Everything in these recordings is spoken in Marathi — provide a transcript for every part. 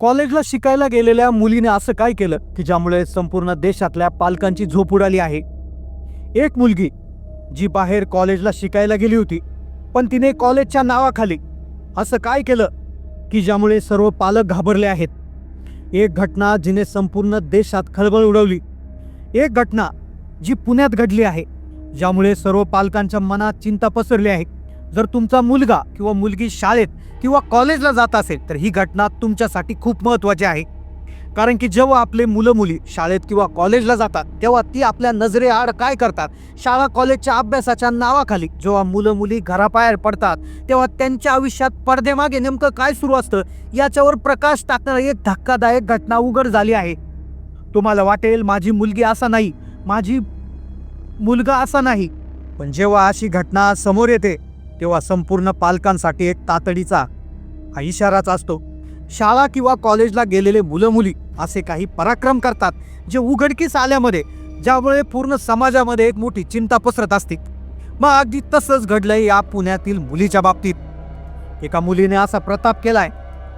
कॉलेजला शिकायला गेलेल्या मुलीने असं काय केलं की ज्यामुळे संपूर्ण देशातल्या पालकांची झोप उडाली आहे? एक मुलगी जी बाहेर कॉलेजला शिकायला गेली होती पण तिने कॉलेजच्या नावाखाली असं काय केलं की ज्यामुळे सर्व पालक घाबरले आहेत? एक घटना जिने संपूर्ण देशात खळबळ उडवली. एक घटना जी पुण्यात घडली आहे ज्यामुळे सर्व पालकांच्या मनात चिंता पसरली आहे. जर तुमचा मुलगा किंवा मुलगी शाळेत किंवा कॉलेजला जात असेल तर ही घटना तुमच्यासाठी खूप महत्त्वाची आहे. कारण की जेव्हा आपले मुलं मुली शाळेत किंवा कॉलेजला जातात तेव्हा ती आपल्या नजरेआड काय करतात? शाळा कॉलेजच्या अभ्यासाच्या नावाखाली जेव्हा मुलं मुली घराबाहेर पडतात तेव्हा त्यांच्या आयुष्यात पडदेमागे नेमकं काय सुरू असतं? याच्यावर प्रकाश टाकणारी एक धक्कादायक घटना उघड झाली आहे. तुम्हाला वाटेल माझी मुलगी असा नाही. माझी मुलगा असा नाही. पण जेव्हा अशी घटना समोर येते तेव्हा संपूर्ण पालकांसाठी एक तातडीचा हा इशाराच असतो. शाळा किंवा कॉलेजला गेलेले मुलं मुली असे काही पराक्रम करतात जे उघडकीस आल्यामध्ये ज्यामुळे पूर्ण समाजामध्ये एक मोठी चिंता पसरत असते. मग अगदी तसंच घडलंय या पुण्यातील मुलीच्या बाबतीत. एका मुलीने असा प्रताप केलाय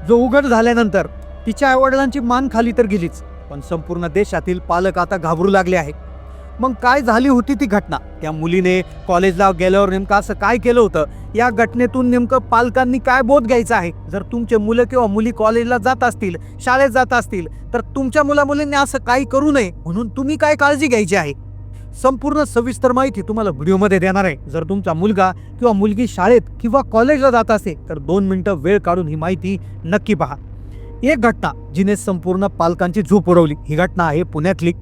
जो उघड झाल्यानंतर तिच्या आईवडिलांची मान खाली तर गेलीच पण संपूर्ण देशातील पालक आता घाबरू लागले आहे मग काय झाली होती ती घटना? त्या मुलीने कॉलेजला गेल्यावर नेमकं असं काय केलं होतं? या घटनेतून नेमकं पालकांनी काय बोध घ्यायचा आहे? जर तुमचे मुलं किंवा मुली कॉलेजला जात असतील शाळेत जात असतील तर तुमच्या मुला मुलींनी असं काही करू नये म्हणून तुम्ही काय काळजी घ्यायची आहे? संपूर्ण सविस्तर माहिती तुम्हाला व्हिडिओमध्ये देणार आहे. जर तुमचा मुलगा किंवा मुलगी शाळेत किंवा कॉलेजला जात असेल तर दोन मिनिटं वेळ काढून ही माहिती नक्की पहा. एक घटना जिने संपूर्ण पालकांची झोप उडवली. ही घटना आहे पुण्यातली.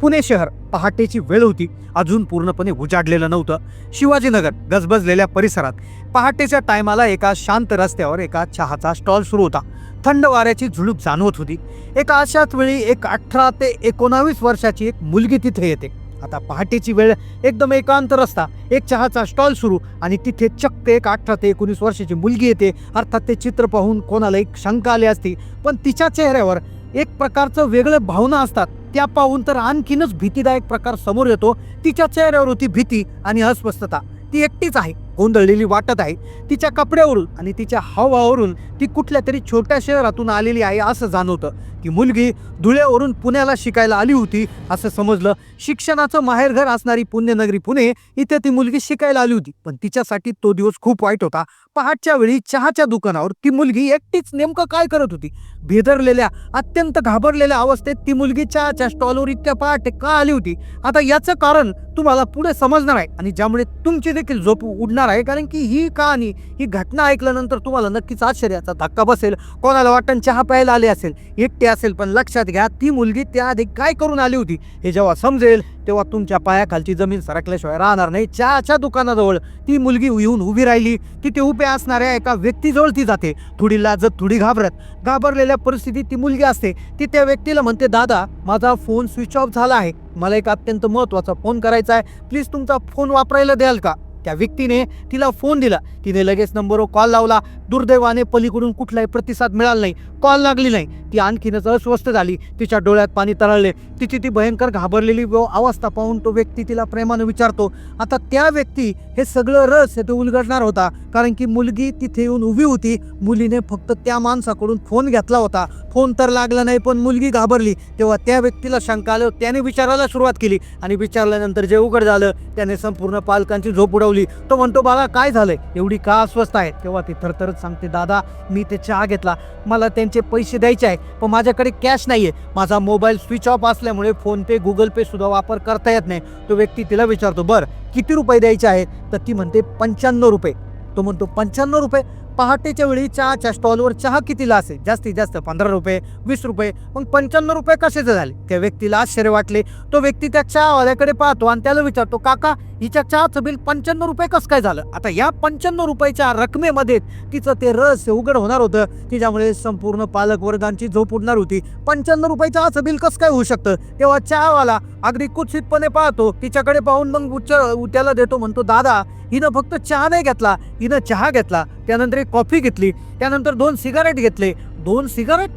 पुणे शहर. पहाटेची वेळ होती. अजून पूर्णपणे उजाडलेलं नव्हतं. शिवाजीनगर गजबजलेल्या परिसरात पहाटेच्या टायमाला एका शांत रस्त्यावर एका चहाचा स्टॉल सुरू होता. थंड वाऱ्याची झुळूक जाणवत होती. एका अशाच वेळी एक अठरा ते एकोणावीस वर्षाची एक मुलगी तिथे येते. आता पहाटेची वेळ एकदम एकांत रस्ता. एक चहाचा स्टॉल सुरू आणि तिथे चक्क एक अठरा ते एकोणीस वर्षाची मुलगी येते. अर्थात ते चित्र पाहून कोणाला एक शंका आली असती. पण तिच्या चेहऱ्यावर एक प्रकारचं वेगळं भावना असतात. त्या पाहून तर आणखीनच भीतीदायक प्रकार समोर येतो. तिच्या चेहऱ्यावर होती भीती आणि अस्वस्थता. ती एकटीच आहे. गोंधळलेली वाटत आहे तिच्या कपड्यावरून आणि तिच्या हवावरून ती कुठल्या तरी छोट्या शहरातून आलेली आहे असं जाणवतं. की मुलगी धुळ्यावरून पुण्याला शिकायला आली होती असं समजलं. शिक्षणाचं माहेरघर असणारी पुण्यनगरी पुणे इथे ती मुलगी शिकायला आली होती. पण तिच्यासाठी तो दिवस खूप वाईट होता. पहाटच्या वेळी चहाच्या दुकानावर ती मुलगी एकटीच नेमकं काय करत होती? भेदरलेल्या अत्यंत घाबरलेल्या अवस्थेत ती मुलगी चहाच्या स्टॉलवर इतक्या पहाटे का आली होती? आता याचं कारण तुम्हाला पुढे समजणार आहे आणि ज्यामुळे तुमची देखील झोप उडणार आहे? कारण की ही कहाणी ही घटना ऐकल्यानंतर तुम्हाला नक्कीच आश्चर्याचा धक्का बसेल. कोणाला वाटण चहा प्यायला आले असेल? एकटे असेल पण लक्षात घ्या ती मुलगी त्याआधी काय करून आली होती? हे जेव्हा समजेल तेव्हा तुमच्या पायाखालची जमीन सरकल्याशिवाय राहणार नाही. चहाच्या दुकानाजवळ ती मुलगी येऊन उभी राहिली. तिथे उभ्या असणाऱ्या एका व्यक्तीजवळ ती जाते. थोडी लाजत थोडी घाबरत. घाबरलेल्या परिस्थितीत ती मुलगी असते. ती त्या व्यक्तीला म्हणते दादा माझा फोन स्विच ऑफ झाला आहे. मला एक अत्यंत महत्त्वाचा फोन करायचा आहे. प्लीज तुमचा फोन वापरायला द्याल का? त्या व्यक्तीने तिला फोन दिला. तिने लगेच नंबरवर कॉल लावला. दुर्दैवाने पलीकडून कुठलाही प्रतिसाद मिळाला नाही. कॉल लागली नाही. ती आणखीनच अस्वस्थ झाली. तिच्या डोळ्यात पाणी तळाले तिची ती भयंकर घाबरलेली अवस्था पाहून तो व्यक्ती तिला प्रेमानं विचारतो आता त्या व्यक्ती हे सगळं रस हे तो उलगडणार होता? कारण की मुलगी तिथे येऊन उभी होती. मुलीने फक्त त्या माणसाकडून फोन घेतला होता. फोन तर लागला नाही पण मुलगी घाबरली. तेव्हा त्या व्यक्तीला शंका आलं त्याने विचारायला सुरुवात केली आणि विचारल्यानंतर जे उघड झालं त्याने संपूर्ण पालकांची झोप उडवली. तो म्हणतो बाबा काय झालंय? एवढी का अस्वस्थ आहे? तेव्हा ती थरथरच सांगते दादा मी ते चहा घेतला. मला त्यांचे पैसे द्यायचे आहे पण माझ्याकडे कॅश नाही आहे माझा मोबाईल स्विच ऑफ असल्यामुळे फोनपे गुगल पे सुद्धा वापर करता येत नाही. तो व्यक्ती तिला विचारतो बरं किती रुपये द्यायचे आहेत? तर ती म्हणते पंच्याण्णव रुपये. तो म्हणतो पंच्याण्णव रुपये? पहाटेच्या वेळी चहाच्या स्टॉलवर चहा कितीला असेल? जास्तीत जास्त पंधरा रुपये वीस रुपये मग पंच्याण्णव रुपये कशाचे झाले? त्या व्यक्तीला आश्चर्य वाटले. तो व्यक्ती त्या चहावाल्याकडे पाहतो आणि त्याला विचारतो काका हिच्या चहाचं बिल पंच्याण्णव रुपये कसं काय झालं? आता या पंच्याण्णव रुपयाच्या रकमेमध्ये तिचं ते रस उघड होणार होतं. तिच्यामुळे संपूर्ण पालक वर्गांची झोप उडणार होती. पंच्याण्णव रुपयाचं असं बिल कसं काय होऊ शकतं? तेव्हा चहावाला अगदी कुत्सितपणे पाहतो तिच्याकडे पाहून मग उच्च त्याला देतो म्हणतो दादा हिनं फक्त चहा नाही घेतला हिनं चहा घेतला त्यानंतर एक कॉफी घेतली त्यानंतर दोन सिगारेट घेतले. दोन सिगारेट?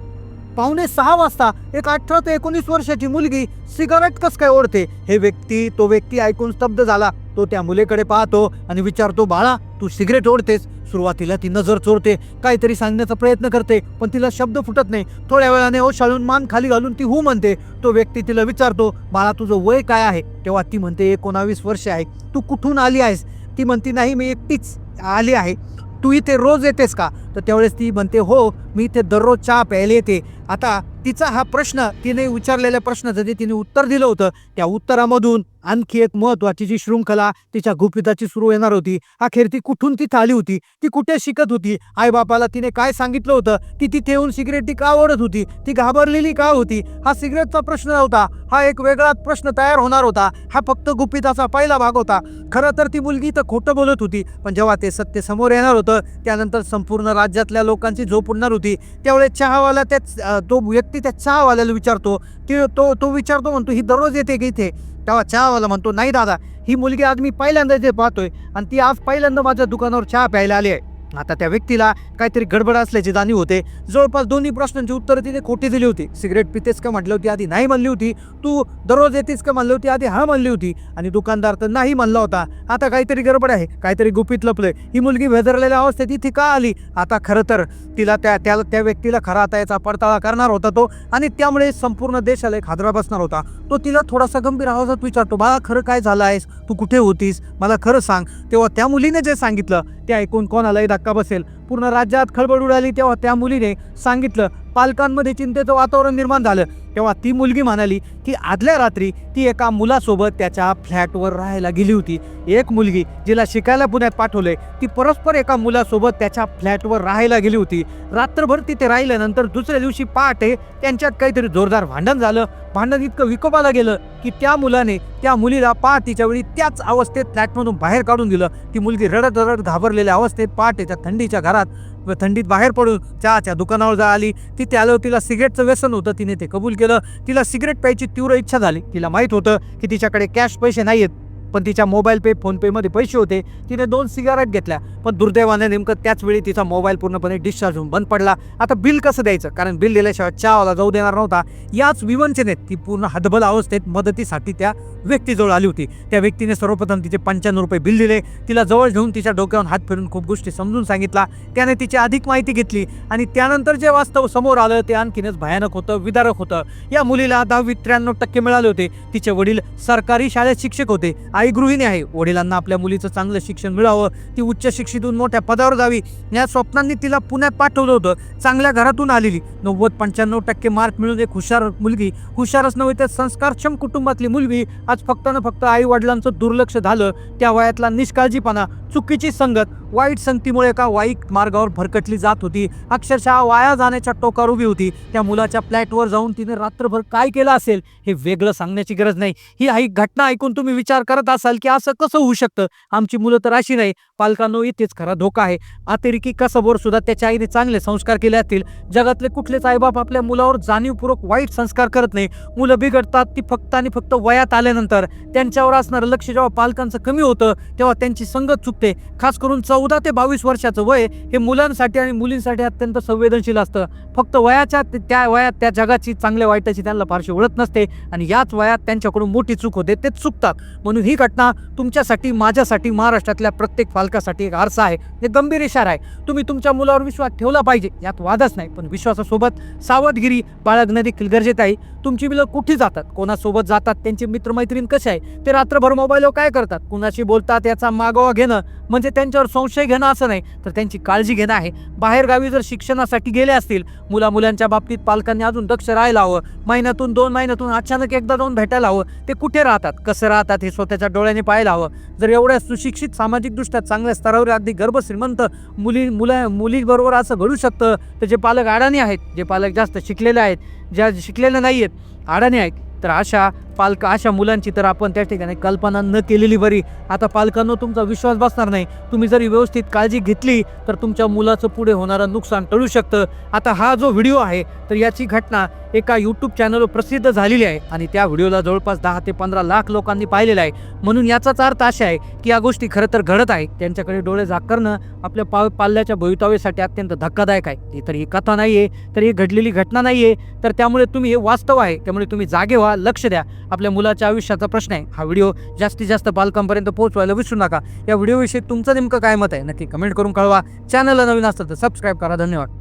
पावणे सहा वाजता एक अठरा ते एकोणीस वर्षाची मुलगी सिगारेट कस काय ओढते? हे व्यक्ती तो व्यक्ती ऐकून स्तब्ध झाला. तो त्या मुलीकडे पाहतो आणि विचारतो बाळा तू सिगरेट ओढतेस? सुरुवातीला ती नजर चोरते काहीतरी सांगण्याचा प्रयत्न करते पण तिला शब्द फुटत नाही. थोड्या वेळाने ओशाळून मान खाली घालून ती हू म्हणते. तो व्यक्ती तिला विचारतो बाळा तुझं वय काय आहे? तेव्हा ती म्हणते एकोणावीस वर्ष आहे. तू कुठून आली आहेस? ती म्हणते नाही मी एकटीच आली आहे. तू इथे रोज येतेस का? तर त्यावेळेस ती म्हणते हो मी इथे दररोज चहा प्यायला येते. आता तिचा हा प्रश्न तिने विचारलेल्या प्रश्नाचं जे तिने उत्तर दिलं होतं त्या उत्तरामधून आणखी एक महत्वाची जी शृंखला तिच्या गुपिताची सुरू येणार होती अखेर ती कुठून तिथं आली होती ती कुठे शिकत होती आईबापाला तिने काय सांगितलं होतं ती तिथे येऊन सिगरेट ती का ओढत होती ती घाबरलेली का होती हा सिगरेटचा प्रश्न नव्हता हा एक वेगळाच प्रश्न तयार होणार होता हा फक्त गुपिताचा पहिला भाग होता. खरं तर ती मुलगी तर खोटं बोलत होती पण जेव्हा ते सत्य समोर येणार होतं त्यानंतर संपूर्ण राज्यातल्या लोकांची झोप उडणार होती. त्यावेळेस चहावाला त्या तो व्यक्ती त्या चहावाल्याला विचारतो की तो तो विचारतो म्हणतो ही दररोज येते की इथे? तेव्हा चहावाला म्हणतो नाही दादा ही मुलगी आज मी पहिल्यांदा इथे पाहतोय आणि ती आज पहिल्यांदा माझ्या दुकानावर चहा प्यायला आली आहे. आता त्या व्यक्तीला काहीतरी गडबड असल्याची जाणीव होते. जवळपास दोन्ही प्रश्नांची उत्तरं तिने खोटी दिली होती. सिगरेट पितेस का म्हटली होती आधी नाही म्हणली होती. तू दररोज येतेस का म्हणली होती आधी हा म्हणली होती. आणि दुकानदार तर नाही म्हणला होता. आता काहीतरी गडबड आहे काहीतरी गुपित लपलं ही मुलगी भेदरलेल्या अवस्थेत इथे का आली? आता खरं तर तिला त्या त्या त्या व्यक्तीला खरा आता याचा पडताळा करणार होता तो. आणि त्यामुळे संपूर्ण देशाला एक हादरा बसणार होता. तो तिला थोडासा गंभीर आवाजात विचारतो बाळा खरं काय झालं आहेस? तू कुठे होतीस? मला खरं सांग. तेव्हा त्या मुलीने जे सांगितलं ते ऐकून कोणालाही धक्का बसेल. पूर्ण राज्यात खळबळ उडाली तेव्हा त्या मुलीने सांगितलं पालकांमध्ये चिंतेचं वातावरण निर्माण झालं. तेव्हा ती मुलगी म्हणाली की आदल्या रात्री ती एका मुलासोबत त्याच्या फ्लॅटवर राहायला गेली होती. एक मुलगी जिला शिकायला पुण्यात पाठवलंय ती परस्पर एका मुलासोबत त्याच्या फ्लॅटवर राहायला गेली होती. रात्रभर तिथे राहिल्यानंतर दुसऱ्या दिवशी पहाटे त्यांच्यात काहीतरी जोरदार भांडण झालं. भांडण इतकं विकोपाला गेलं की त्या मुलाने त्या मुलीला पहाटेच्या वेळी त्याच अवस्थेत फ्लॅटमधून बाहेर काढून दिलं. ती मुलगी रडत रडत घाबरलेल्या अवस्थेत पहाटेच्या थंडीच्या घरात व थंडीत बाहेर पडून चहाच्या दुकानावर जा आली. तिथे आलो तिला सिगरेटचं व्यसन होतं. तिने ते कबूल केलं. तिला सिगरेट प्यायची तीव्र इच्छा झाली. तिला माहीत होतं की तिच्याकडे कॅश पैसे नाही आहेत पण तिच्या मोबाईल पे फोनपेमध्ये पैसे होते. तिने दोन सिगारेट घेतल्या. पण दुर्दैवाने नेमकं त्याच वेळी तिचा मोबाईल पूर्णपणे डिस्चार्ज होऊन बंद पडला. आता बिल कसं द्यायचं? कारण बिल दिल्याशिवाय चहावाला जाऊ देणार नव्हता. याच विवंचनेत ती पूर्ण हतबल अवस्थेत मदतीसाठी त्या व्यक्तीजवळ आली होती. त्या व्यक्तीने सर्वप्रथम तिचे पंच्याण्णव रुपये बिल दिले. तिला जवळ घेऊन तिच्या डोक्यावर हात फिरून खूप गोष्टी समजून सांगितला त्याने तिची अधिक माहिती घेतली आणि त्यानंतर जे वास्तव समोर आलं ते आणखीनच भयानक होतं विदारक होतं. या मुलीला दहावी त्र्याण्णव टक्के मिळाले होते. तिचे वडील सरकारी शाळेत शिक्षक होते आई गृहिणी आहे. वडिलांना आपल्या मुलीचं चांगलं शिक्षण मिळावं ती उच्च शिक्षितून मोठ्या पदावर जावी. या स्वप्नांनी तिला पुण्यात पाठवलं होतं. चांगल्या घरातून आलेली. नव्वद पंच्याण्णव टक्के मार्क मिळून एक हुशार मुलगी. हुशारच नव्हे तर संस्कारक्षम कुटुंबातली मुलगी. आज फक्त ना फक्त आई वडिलांचं दुर्लक्ष झालं. त्या वयातला निष्काळजीपणा चुकीची संगत वाईट संगतीमुळे एका वाईट मार्गावर भरकटली जात होती. अक्षरशः वाया जाण्याच्या टोकावर उभी होती. त्या मुलाच्या फ्लॅटवर जाऊन तिने रात्रभर काय केलं असेल हे वेगळं सांगण्याची गरज नाही. ही आई घटना ऐकून तुम्ही विचार करत असाल की असं कसं होऊ शकतं? आमची मुलं तर अशी नाही. पालकांनो इथेच खरा धोका आहे. अतिरेकी कसबोर सुद्धा त्याच्या आईने चांगले संस्कार केले असतील. जगातले कुठलेच आईबाप आपल्या मुलावर जाणीवपूर्वक वाईट संस्कार करत नाही. मुलं बिघडतात ती फक्त आणि फक्त वयात आल्यानंतर. त्यांच्यावर असणारं लक्ष जेव्हा पालकांचं कमी होतं तेव्हा त्यांची संगत चुकते. खास करून चौदा ते बावीस वर्षाचं वय हे मुलांसाठी आणि मुलींसाठी अत्यंत संवेदनशील असतं. फक्त वयाच्या त्या वयात त्या जगाची चांगल्या वाईटाची त्यांना फारशी ओळख नसते आणि याच वयात त्यांच्याकडून मोठी चूक होते ते चुकतात. म्हणून ही घटना तुमच्यासाठी माझ्यासाठी महाराष्ट्रातल्या प्रत्येक पालकासाठी एक आरसा आहे हे गंभीर इशारा आहे. तुम्ही तुमच्या मुलावर विश्वास ठेवला पाहिजे यात वादच नाही पण विश्वासासोबत सावधगिरी बाळगणं देखील गरजेचं आहे. तुमची मुलं कुठे जातात? कोणासोबत जातात? त्यांची मित्रमैत्रीण कसे आहे? ते रात्रभर मोबाईलवर काय करतात? कुणाशी बोलतात? याचा मागोवा घेणं म्हणजे त्यांच्यावर संशय घेणं असं नाही. तर त्यांची काळजी घेणं आहे. बाहेरगावी जर शिक्षणासाठी गेले असतील मुला मुलांच्या बाबतीत पालकांनी अजून दक्ष राहायला हवं. महिन्यातून दोन महिन्यातून अचानक एकदा जाऊन भेटायला हवं. ते कुठे राहतात? कसं राहतात? हे स्वतःच्या डोळ्याने पाहायला हवं. जर एवढ्या सुशिक्षित सामाजिकदृष्ट्या चांगल्या स्तरावर अगदी गर्भ श्रीमंत मुली मुला मुलीबरोबर असं घडू शकतं. तर जे पालक अडाणी आहेत जे पालक जास्त शिकलेले आहेत ज्या शिकलेले नाही आहेत अडाणी आहेत तर अशा पालक अशा मुलांची तर आपण त्या ठिकाणी कल्पना न केलेली बरी. आता पालकांना तुमचा विश्वास बसणार नाही. तुम्ही जरी व्यवस्थित काळजी घेतली तर तुमच्या मुलाचं पुढे होणारं नुकसान टळू शकतं. आता हा जो व्हिडिओ आहे तर याची घटना एका यूट्यूब चॅनलवर प्रसिद्ध झालेली आहे आणि त्या व्हिडिओला जवळपास दहा ते पंधरा लाख लोकांनी पाहिलेला आहे. म्हणून याचाच अर्थ असा आहे की या गोष्टी खरं तर घडत आहे त्यांच्याकडे डोळे झाकरणं आपल्या पा पाल्याच्या भवितव्यासाठी अत्यंत धक्कादायक आहे. ही तर ही कथा नाही आहे तर ही घडलेली घटना नाही आहे तर त्यामुळे तुम्ही हे वास्तव आहे त्यामुळे तुम्ही जागे व्हा लक्ष द्या. आपल्या मुलाच्या आयुष्याचा प्रश्न आहे. हा व्हिडिओ जास्तीत जास्त पालकांपर्यंत पोहोचवायला विसरू नका. या व्हिडिओविषयी तुमचं नेमकं काय मत आहे? नक्की कमेंट करून कळवा. चॅनलला नवीन असतं तर सबस्क्राईब करा. धन्यवाद.